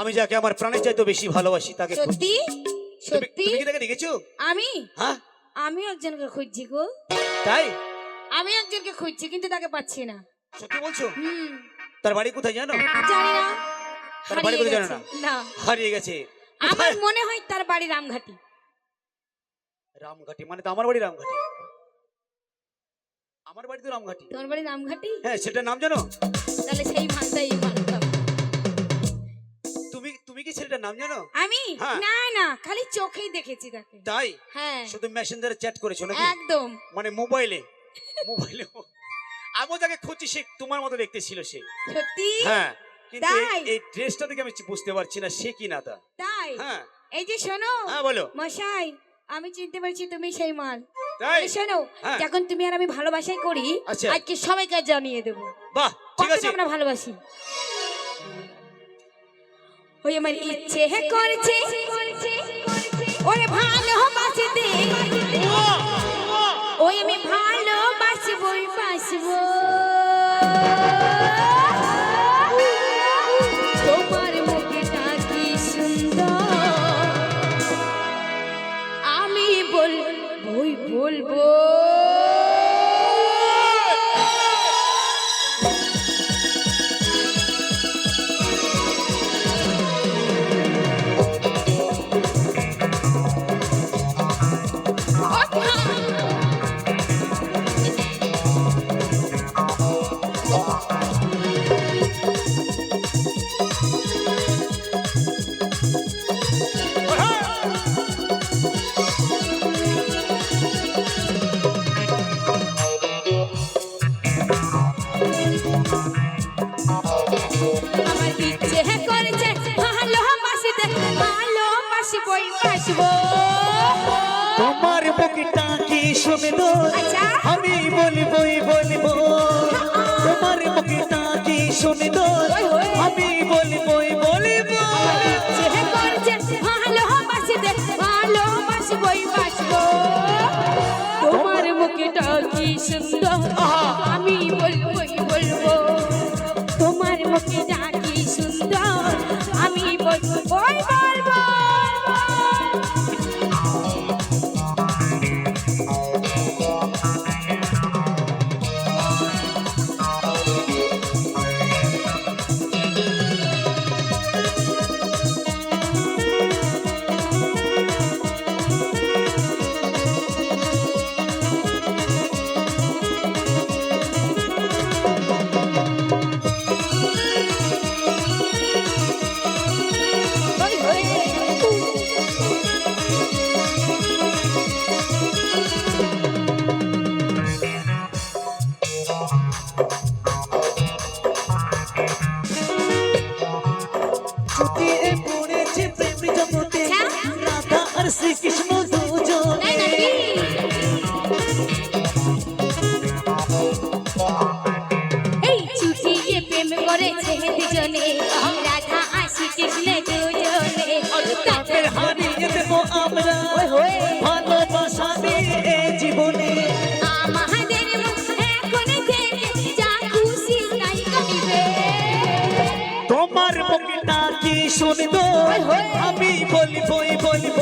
আমি যাকে আমার প্রাণের চাইতে বেশি ভালোবাসি তাকে সত্যি? সত্যি? তুমি কি তাকে দেখেছ? আমি? হ্যাঁ। আমি একজনকে খুঁজছি গো। তাই? আমি একজনকে খুঁজছি কিন্তু তাকে পাচ্ছি না। সত্যি বলছো? হুম। তার বাড়ি কোথায় জানো? জানি না। তার বাড়ি কোথায় জানো না? হারিয়ে গেছে। আমার মনে হয় তার বাড়ি রামঘাটি। রামঘাটি? মানে তো আমার বাড়ি রামঘাটি। আমার বাড়ি তো রামঘাটি। তোমার বাড়ি রামঘাটি? হ্যাঁ সেটা নাম জানো? তাহলে সেই ভাষাই ভালো কি ছেলেটার নাম জানো? আমি? হ্যাঁ। না না খালি চোখেই দেখেছি তাকে। তাই? হ্যাঁ। শুধু মেসেঞ্জারে চ্যাট করেছ নাকি? একদম। মানে মোবাইলে? মোবাইলে আমিও তাকে খুঁজছি সে তোমার মতো দেখতে ছিল সে। সত্যি? হ্যাঁ কিন্তু এই- ড্রেসটা দেখে আমি বুঝতে পারছি না সে কি না তা। তাই? হ্যাঁ। এই যে শোনো। হ্যাঁ বলো। মশাই আমি চিনতে পারছি তুমি সেই মাল। তাই? শোনো হ্যাঁ। যখন তুমি আর আমি ভালোবাসাই করি আচ্ছা। আজকে সবাইকে জানিয়ে দেবো। বাহ ঠিক আছে। আমরা ভালোবাসি। ওই আমার ইচ্ছে করছে। ওরে ভালোবাসতে ওই তোমার মুখটা কি সুন্দর? আচ্ছা। আমি বলবই বলব। তোমার মুখটা কি ওই। আমি বলবই বলব। ভালোবাসতে ভালোবাসবই বাসবো। তোমার মুখটা কি সুন্দর? আমি বলবই বলব। তোমার মুখটা কি শ্রীকৃষ্ণ দুজন এই চুটিয়ে প্রেম করেছে দুজনে রাধা আশি কৃষ্ণ দুজনে। তাদের হারিয়ে দেবো আমরা ভালোবাসা দিয়ে জীবনে। তোমার মুখটা কি ওই। আমি বলবই বলব তোমার